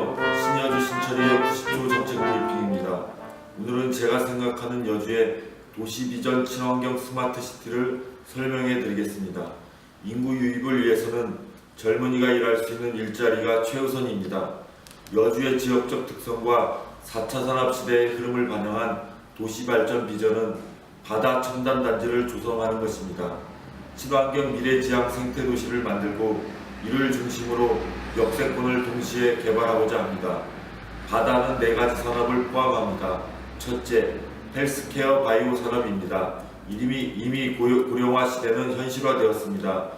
신여주 신철이의 90조 정책 브리핑입니다. 오늘은 제가 생각하는 여주의 도시 비전 친환경 스마트 시티를 설명해 드리겠습니다. 인구 유입을 위해서는 젊은이가 일할 수 있는 일자리가 최우선입니다. 여주의 지역적 특성과 4차 산업 시대의 흐름을 반영한 도시 발전 비전은 바다 첨단 단지를 조성하는 것입니다. 친환경 미래 지향 생태 도시를 만들고 이를 중심으로 역세권을 동시에 개발하고자 합니다. 바다는 네 가지 산업을 포함합니다. 첫째, 헬스케어 바이오 산업입니다. 이미 이미 고령화 시대는 현실화되었습니다.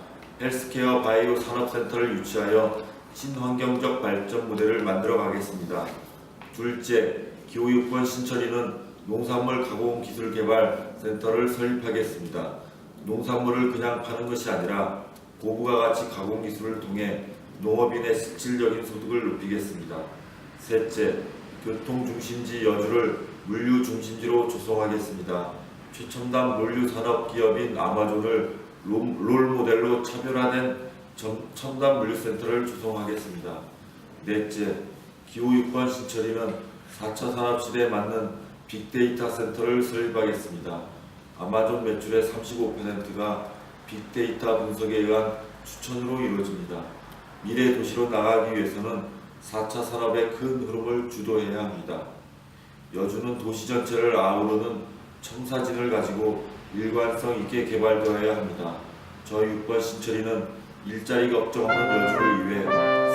헬스케어 바이오 산업센터를 유치하여 친환경적 발전 모델을 만들어 가겠습니다. 둘째, 기후유권 신철이는 농산물 가공 기술 개발 센터를 설립하겠습니다. 농산물을 그냥 파는 것이 아니라 고부가 가치 가공 기술을 통해 농업인의 실질적인 소득을 높이겠습니다. 셋째, 교통 중심지 여주를 물류 중심지로 조성하겠습니다. 최첨단 물류 산업 기업인 아마존을 롤- 롤 모델로 차별화된 전- 첨단 물류센터를 조성하겠습니다. 넷째, 기후 유권 신철이는 4차 산업시대에 맞는 빅데이터 센터를 설립하겠습니다. 아마존 매출의 35%가 빅데이터 분석에 의한 추천으로 이루어집니다. 미래 도시로 나가기 위해서는 4차 산업의 큰 흐름을 주도해야 합니다. 여주는 도시 전체를 아우르는 청사진을 가지고 일관성 있게 개발되어야 합니다. 저 유권 신철이는 일자리가 걱정하는 여주를 위해